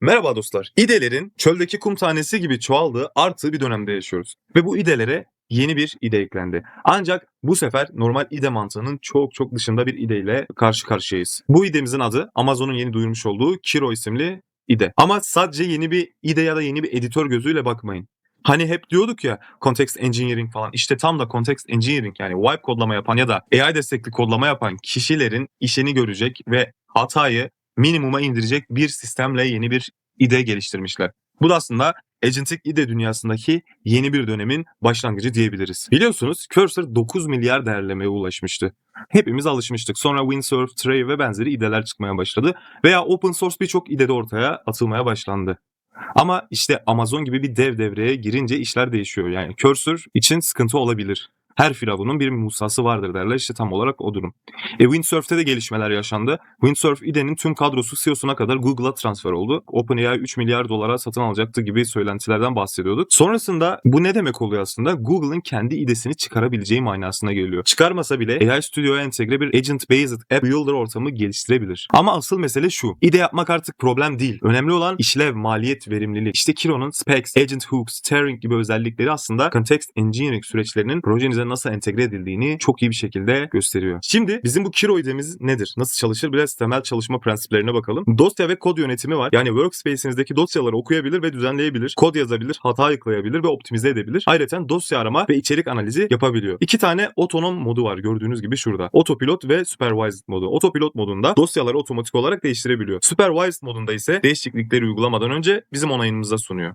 Merhaba dostlar. İdelerin çöldeki kum tanesi gibi çoğaldığı artı bir dönemde yaşıyoruz. Ve bu idelere yeni bir ide eklendi. Ancak bu sefer normal ide mantığının çok çok dışında bir ideyle karşı karşıyayız. Bu idemizin adı Amazon'un yeni duyurmuş olduğu Kiro isimli ide. Ama sadece yeni bir ide ya da yeni bir editör gözüyle bakmayın. Hani hep diyorduk ya context engineering falan işte tam da context engineering yani wipe kodlama yapan ya da AI destekli kodlama yapan kişilerin işini görecek ve hatayı minimuma indirecek bir sistemle yeni bir IDE geliştirmişler. Bu da aslında agentic IDE dünyasındaki yeni bir dönemin başlangıcı diyebiliriz. Biliyorsunuz Cursor 9 milyar değerlemeye ulaşmıştı. Hepimiz alışmıştık. Sonra Windsurf, Tray ve benzeri IDE'ler çıkmaya başladı. Veya open source birçok IDE de ortaya atılmaya başlandı. Ama işte Amazon gibi bir dev devreye girince işler değişiyor. Yani Cursor için sıkıntı olabilir. Her firavunun bir Musa'sı vardır derler. İşte tam olarak o durum. E, Windsurf'te de gelişmeler yaşandı. Windsurf IDE'nin tüm kadrosu CEO'suna kadar Google'a transfer oldu. OpenAI 3 milyar dolara satın alacaktı gibi söylentilerden bahsediyorduk. Sonrasında bu ne demek oluyor aslında? Google'ın kendi IDE'sini çıkarabileceği manasına geliyor. Çıkarmasa bile AI Studio'ya entegre bir agent-based app builder ortamı geliştirebilir. Ama asıl mesele şu. IDE yapmak artık problem değil. Önemli olan işlev, maliyet, verimlilik. İşte Kiro'nun specs, agent hooks, steering gibi özellikleri aslında context engineering süreçlerinin projenize nasıl entegre edildiğini çok iyi bir şekilde gösteriyor. Şimdi bizim bu Kiro idemiz nedir? Nasıl çalışır? Biraz temel çalışma prensiplerine bakalım. Dosya ve kod yönetimi var. Yani workspace'inizdeki dosyaları okuyabilir ve düzenleyebilir. Kod yazabilir, hata yıklayabilir ve optimize edebilir. Ayrıca dosya arama ve içerik analizi yapabiliyor. İki tane otonom modu var gördüğünüz gibi şurada. Autopilot ve Supervised modu. Autopilot modunda dosyaları otomatik olarak değiştirebiliyor. Supervised modunda ise değişiklikleri uygulamadan önce bizim onayımıza sunuyor.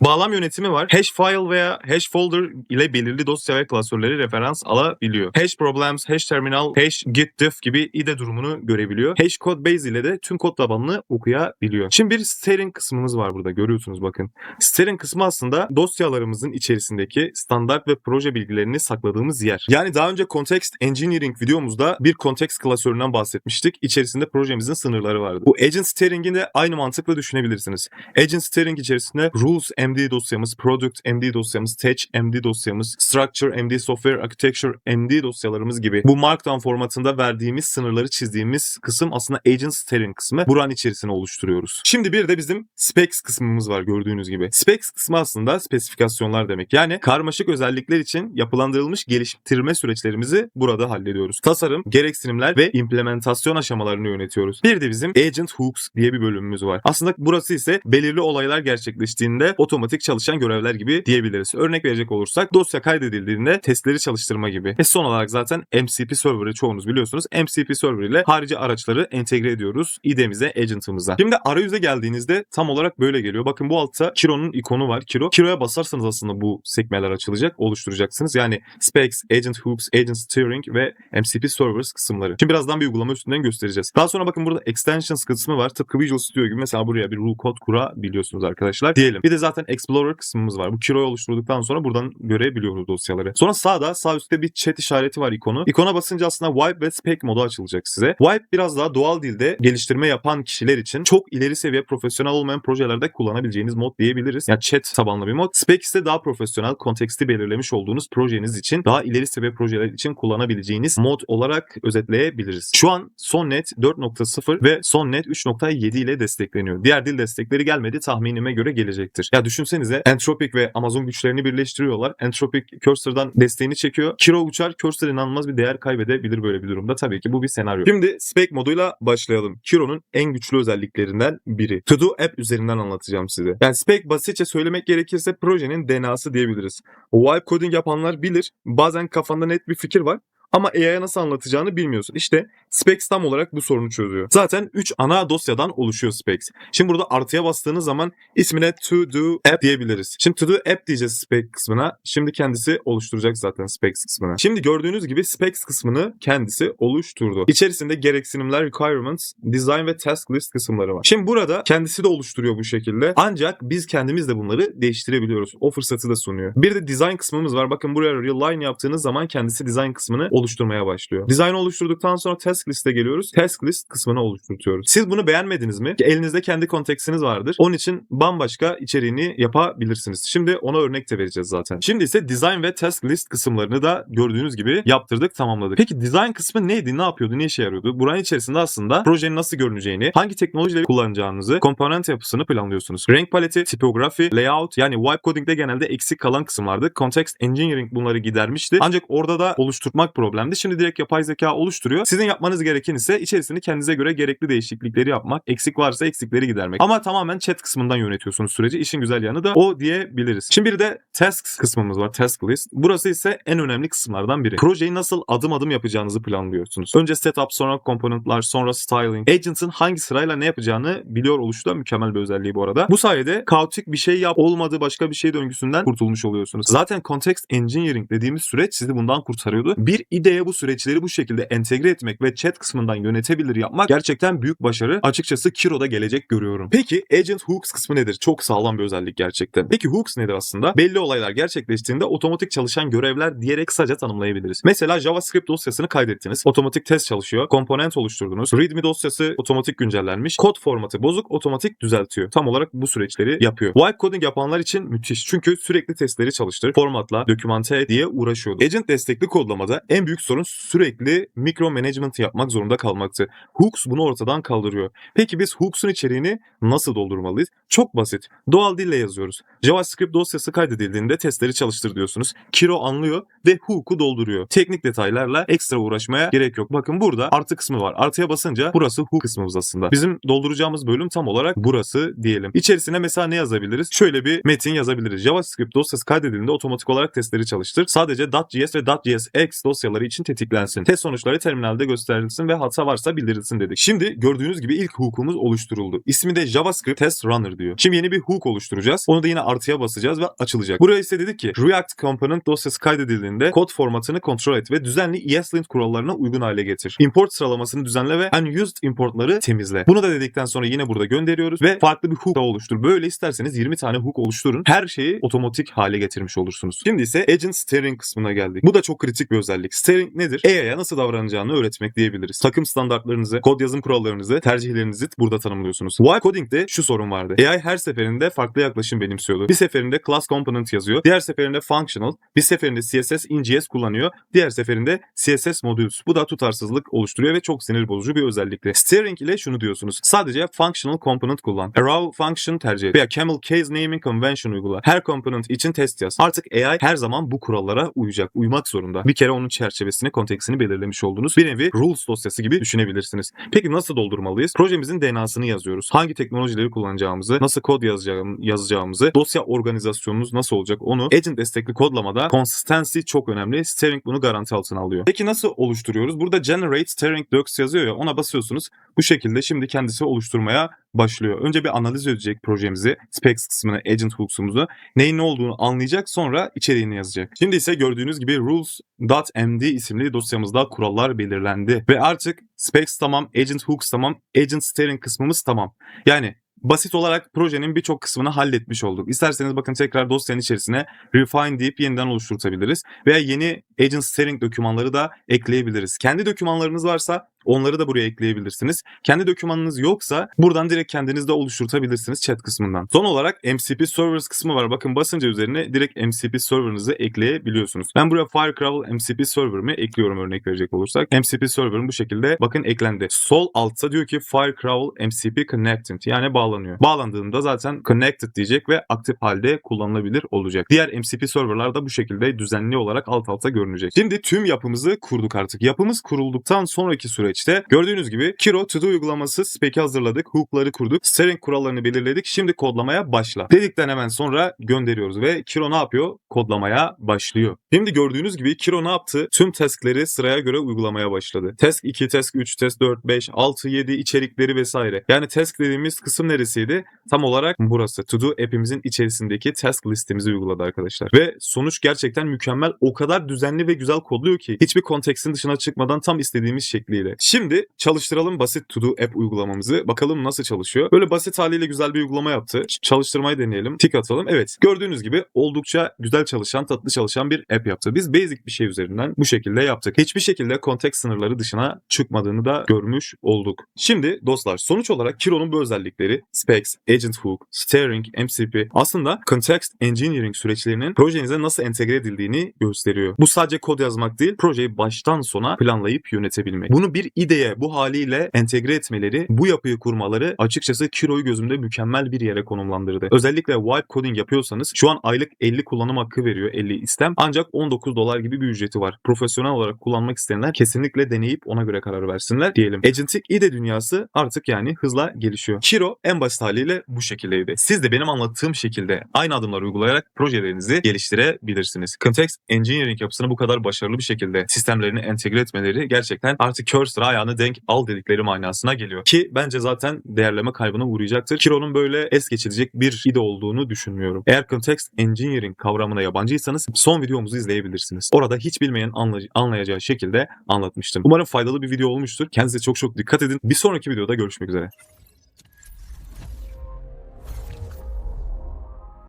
Bağlam yönetimi var. Hash file veya hash folder ile belirli dosya ve klasörleri referans alabiliyor. Hash problems, hash terminal, hash git diff gibi IDE durumunu görebiliyor. Hash code base ile de tüm kod tabanını okuyabiliyor. Şimdi bir steering kısmımız var burada görüyorsunuz bakın. Steering kısmı aslında dosyalarımızın içerisindeki standart ve proje bilgilerini sakladığımız yer. Yani daha önce context engineering videomuzda bir context klasöründen bahsetmiştik. İçerisinde projemizin sınırları vardı. Bu agent steering'i de aynı mantıkla düşünebilirsiniz. Agent steering içerisinde rules MD dosyamız, Product MD dosyamız, Tech MD dosyamız, Structure MD, Software Architecture MD dosyalarımız gibi bu Markdown formatında verdiğimiz sınırları çizdiğimiz kısım aslında Agent Steering kısmı. Buranın içerisine oluşturuyoruz. Şimdi bir de bizim Specs kısmımız var gördüğünüz gibi. Specs kısmı aslında spesifikasyonlar demek. Yani karmaşık özellikler için yapılandırılmış geliştirme süreçlerimizi burada hallediyoruz. Tasarım, gereksinimler ve implementasyon aşamalarını yönetiyoruz. Bir de bizim Agent Hooks diye bir bölümümüz var. Aslında burası ise belirli olaylar gerçekleştiğinde otomatik çalışan görevler gibi diyebiliriz. Örnek verecek olursak dosya kaydedildiğinde testleri çalıştırma gibi. Ve son olarak zaten MCP server'ı çoğunuz biliyorsunuz. MCP server ile harici araçları entegre ediyoruz IDE'mize, agent'ımıza. Şimdi arayüze geldiğinizde tam olarak böyle geliyor. Bakın bu altta Kiro'nun ikonu var. Kiro. Kiro'ya basarsanız aslında bu sekmeler açılacak, oluşturacaksınız. Yani specs, agent hooks, agent steering ve MCP servers kısımları. Şimdi birazdan bir uygulama üstünden göstereceğiz. Daha sonra bakın burada extensions kısmı var. Tıpkı Visual Studio gibi mesela buraya bir rule code kurabiliyorsunuz arkadaşlar. Diyelim. Bir de zaten Explorer kısmımız var. Bu Kiro'yu oluşturduktan sonra buradan görebiliyoruz dosyaları. Sonra sağda sağ üstte bir chat işareti var ikonu. İkona basınca aslında wipe ve spec modu açılacak size. Wipe biraz daha doğal dilde geliştirme yapan kişiler için çok ileri seviye profesyonel olmayan projelerde kullanabileceğiniz mod diyebiliriz. Yani chat tabanlı bir mod. Spec ise daha profesyonel konteksti belirlemiş olduğunuz projeniz için daha ileri seviye projeler için kullanabileceğiniz mod olarak özetleyebiliriz. Şu an Sonnet 4.0 ve Sonnet 3.7 ile destekleniyor. Diğer dil destekleri gelmedi tahminime göre gelecektir. Ya düşünsenize Entropic ve Amazon güçlerini birleştiriyorlar. Entropic Cursor'dan desteğini çekiyor. Kiro uçar Cursor inanılmaz bir değer kaybedebilir böyle bir durumda. Tabii ki bu bir senaryo. Şimdi spec moduyla başlayalım. Kiro'nun en güçlü özelliklerinden biri. To Do App üzerinden anlatacağım size. Yani spec basitçe söylemek gerekirse projenin DNA'sı diyebiliriz. Wipe coding yapanlar bilir. Bazen kafanda net bir fikir var ama AI'ya nasıl anlatacağını bilmiyorsun. İşte Specs tam olarak bu sorunu çözüyor. Zaten 3 ana dosyadan oluşuyor Specs. Şimdi burada artıya bastığınız zaman ismine to do app diyebiliriz. Şimdi to do app diyeceğiz Specs kısmına. Şimdi kendisi oluşturacak zaten Specs kısmını. Şimdi gördüğünüz gibi Specs kısmını kendisi oluşturdu. İçerisinde gereksinimler, requirements, design ve task list kısımları var. Şimdi burada kendisi de oluşturuyor bu şekilde. Ancak biz kendimiz de bunları değiştirebiliyoruz. O fırsatı da sunuyor. Bir de design kısmımız var. Bakın buraya real line yaptığınız zaman kendisi design kısmını oluşturmaya başlıyor. Dizaynı oluşturduktan sonra task liste geliyoruz. Task list kısmını oluşturuyoruz. Siz bunu beğenmediniz mi? Elinizde kendi konteksiniz vardır. Onun için bambaşka içeriğini yapabilirsiniz. Şimdi ona örnek de vereceğiz zaten. Şimdi ise design ve task list kısımlarını da gördüğünüz gibi yaptırdık, tamamladık. Peki design kısmı neydi? Ne yapıyordu? Ne işe yarıyordu? Buranın içerisinde aslında projenin nasıl görüneceğini, hangi teknolojileri kullanacağınızı, komponent yapısını planlıyorsunuz. Renk paleti, tipografi, layout yani wipe coding'de genelde eksik kalan kısımlardı. Context engineering bunları gidermişti. Ancak orada da oluşturmak problemdi. Şimdi direkt yapay zeka oluşturuyor. Sizin yapmanız gereken ise içerisini kendinize göre gerekli değişiklikleri yapmak. Eksik varsa eksikleri gidermek. Ama tamamen chat kısmından yönetiyorsunuz süreci. İşin güzel yanı da o diyebiliriz. Şimdi bir de tasks kısmımız var. Task list. Burası ise en önemli kısımlardan biri. Projeyi nasıl adım adım yapacağınızı planlıyorsunuz. Önce setup, sonra komponentler, sonra styling. Agent'ın hangi sırayla ne yapacağını biliyor oluşu da mükemmel bir özelliği bu arada. Bu sayede kaotik bir şey yap olmadığı başka bir şey döngüsünden kurtulmuş oluyorsunuz. Zaten context engineering dediğimiz süreç sizi bundan kurtarıyordu. Bir ideye bu süreçleri bu şekilde entegre etmek ve chat kısmından yönetebilir yapmak gerçekten büyük başarı. Açıkçası Kiro'da gelecek görüyorum. Peki Agent Hooks kısmı nedir? Çok sağlam bir özellik gerçekten. Peki Hooks nedir aslında? Belli olaylar gerçekleştiğinde otomatik çalışan görevler diyerek kısaca tanımlayabiliriz. Mesela JavaScript dosyasını kaydettiniz. Otomatik test çalışıyor. Komponent oluşturdunuz. README dosyası otomatik güncellenmiş. Kod formatı bozuk otomatik düzeltiyor. Tam olarak bu süreçleri yapıyor. Wipe coding yapanlar için müthiş. Çünkü sürekli testleri çalıştır, formatla, dokümante diye uğraşıyordu. Agent destekli kodlamada en büyük sorun sürekli mikro management yapmak zorunda kalmaktı. Hooks bunu ortadan kaldırıyor. Peki biz Hooks'un içeriğini nasıl doldurmalıyız? Çok basit. Doğal dille yazıyoruz. JavaScript dosyası kaydedildiğinde testleri çalıştır diyorsunuz. Kiro anlıyor ve hook'u dolduruyor. Teknik detaylarla ekstra uğraşmaya gerek yok. Bakın burada artı kısmı var. Artıya basınca burası hook kısmımız aslında. Bizim dolduracağımız bölüm tam olarak burası diyelim. İçerisine mesela ne yazabiliriz? Şöyle bir metin yazabiliriz. JavaScript dosyası kaydedildiğinde otomatik olarak testleri çalıştır. Sadece .js ve .jsx dosyaları için tetiklensin. Test sonuçları terminalde gösterilsin ve hata varsa bildirilsin dedik. Şimdi gördüğünüz gibi ilk hook'umuz oluşturuldu. İsmi de JavaScript Test Runner diyor. Şimdi yeni bir hook oluşturacağız. Onu da yine artıya basacağız ve açılacak. Buraya ise dedik ki React Component dosyası kaydedildiğinde kod formatını kontrol et ve düzenli ESLint kurallarına uygun hale getir. Import sıralamasını düzenle ve unused importları temizle. Bunu da dedikten sonra yine burada gönderiyoruz ve farklı bir hook daha oluştur. Böyle isterseniz 20 tane hook oluşturun. Her şeyi otomatik hale getirmiş olursunuz. Şimdi ise Agent Steering kısmına geldik. Bu da çok kritik bir özellik. Steering nedir? AI'ya nasıl davranacağını öğretmek diyebiliriz. Takım standartlarınızı, kod yazım kurallarınızı, tercihlerinizi burada tanımlıyorsunuz. Why Coding'de şu sorun vardı. AI her seferinde farklı yaklaşım benimsiyordu. Bir seferinde class component yazıyor, diğer seferinde functional, bir seferinde CSS in.js kullanıyor, diğer seferinde CSS modules. Bu da tutarsızlık oluşturuyor ve çok sinir bozucu bir özellikti. Steering ile şunu diyorsunuz. Sadece functional component kullan. Arrow function tercih et. Veya camel case naming convention uygula. Her component için test yaz. Artık AI her zaman bu kurallara uyacak. Uymak zorunda. Bir kere onun çerçevesini, konteksini belirlemiş olduğunuz bir nevi rules dosyası gibi düşünebilirsiniz. Peki nasıl doldurmalıyız? Projemizin DNA'sını yazıyoruz. Hangi teknolojileri kullanacağımızı, nasıl kod yazacağım, yazacağımızı, dosya organizasyonunuz nasıl olacak onu agent destekli kodlamada consistency çok önemli. Steering bunu garanti altına alıyor. Peki nasıl oluşturuyoruz? Burada generate steering docs yazıyor ya ona basıyorsunuz. Bu şekilde şimdi kendisi oluşturmaya başlıyor. Önce bir analiz edecek projemizi, specs kısmını, agent hooks'umuzu, neyin ne olduğunu anlayacak sonra içeriğini yazacak. Şimdi ise gördüğünüz gibi rules.md isimli dosyamızda kurallar belirlendi. Ve artık specs tamam, agent hooks tamam, agent steering kısmımız tamam. Yani basit olarak projenin birçok kısmını halletmiş olduk. İsterseniz bakın tekrar dosyanın içerisine refine deyip yeniden oluşturtabiliriz. Veya yeni agent steering dokümanları da ekleyebiliriz. Kendi dokümanlarınız varsa Onları da buraya ekleyebilirsiniz. Kendi dokümanınız yoksa buradan direkt kendiniz de oluşturtabilirsiniz chat kısmından. Son olarak MCP Servers kısmı var. Bakın basınca üzerine direkt MCP Server'ınızı ekleyebiliyorsunuz. Ben buraya Firecrawl MCP Server'ımı ekliyorum örnek verecek olursak. MCP Server'ım bu şekilde bakın eklendi. Sol altta diyor ki Firecrawl MCP Connected yani bağlanıyor. Bağlandığında zaten Connected diyecek ve aktif halde kullanılabilir olacak. Diğer MCP serverlar da bu şekilde düzenli olarak alt alta görünecek. Şimdi tüm yapımızı kurduk artık. Yapımız kurulduktan sonraki süreç süreçte gördüğünüz gibi Kiro to do uygulaması spec'i hazırladık. Hook'ları kurduk. Steering kurallarını belirledik. Şimdi kodlamaya başla. Dedikten hemen sonra gönderiyoruz ve Kiro ne yapıyor? Kodlamaya başlıyor. Şimdi gördüğünüz gibi Kiro ne yaptı? Tüm task'leri sıraya göre uygulamaya başladı. Task 2, Task 3, Task 4, 5, 6, 7 içerikleri vesaire. Yani task dediğimiz kısım neresiydi? Tam olarak burası. To do app'imizin içerisindeki task listemizi uyguladı arkadaşlar. Ve sonuç gerçekten mükemmel. O kadar düzenli ve güzel kodluyor ki hiçbir konteksin dışına çıkmadan tam istediğimiz şekliyle. Şimdi çalıştıralım basit To Do App uygulamamızı. Bakalım nasıl çalışıyor. Böyle basit haliyle güzel bir uygulama yaptı. Çalıştırmayı deneyelim. Tik atalım. Evet. Gördüğünüz gibi oldukça güzel çalışan, tatlı çalışan bir app yaptı. Biz basic bir şey üzerinden bu şekilde yaptık. Hiçbir şekilde kontek sınırları dışına çıkmadığını da görmüş olduk. Şimdi dostlar sonuç olarak Kiro'nun bu özellikleri Specs, Agent Hook, Steering, MCP aslında Context Engineering süreçlerinin projenize nasıl entegre edildiğini gösteriyor. Bu sadece kod yazmak değil, projeyi baştan sona planlayıp yönetebilmek. Bunu bir ideye bu haliyle entegre etmeleri, bu yapıyı kurmaları açıkçası Kiro'yu gözümde mükemmel bir yere konumlandırdı. Özellikle wipe coding yapıyorsanız şu an aylık 50 kullanım hakkı veriyor 50 istem. Ancak 19 dolar gibi bir ücreti var. Profesyonel olarak kullanmak isteyenler kesinlikle deneyip ona göre karar versinler diyelim. Agentic IDE dünyası artık yani hızla gelişiyor. Kiro en basit haliyle bu şekildeydi. Siz de benim anlattığım şekilde aynı adımları uygulayarak projelerinizi geliştirebilirsiniz. Context Engineering yapısını bu kadar başarılı bir şekilde sistemlerini entegre etmeleri gerçekten artık kör ayağını denk al dedikleri manasına geliyor. Ki bence zaten değerleme kaybına uğrayacaktır. Kiro'nun böyle es geçilecek bir ide olduğunu düşünmüyorum. Eğer Context Engineering kavramına yabancıysanız son videomuzu izleyebilirsiniz. Orada hiç bilmeyen anlay- anlayacağı şekilde anlatmıştım. Umarım faydalı bir video olmuştur. Kendinize çok çok dikkat edin. Bir sonraki videoda görüşmek üzere.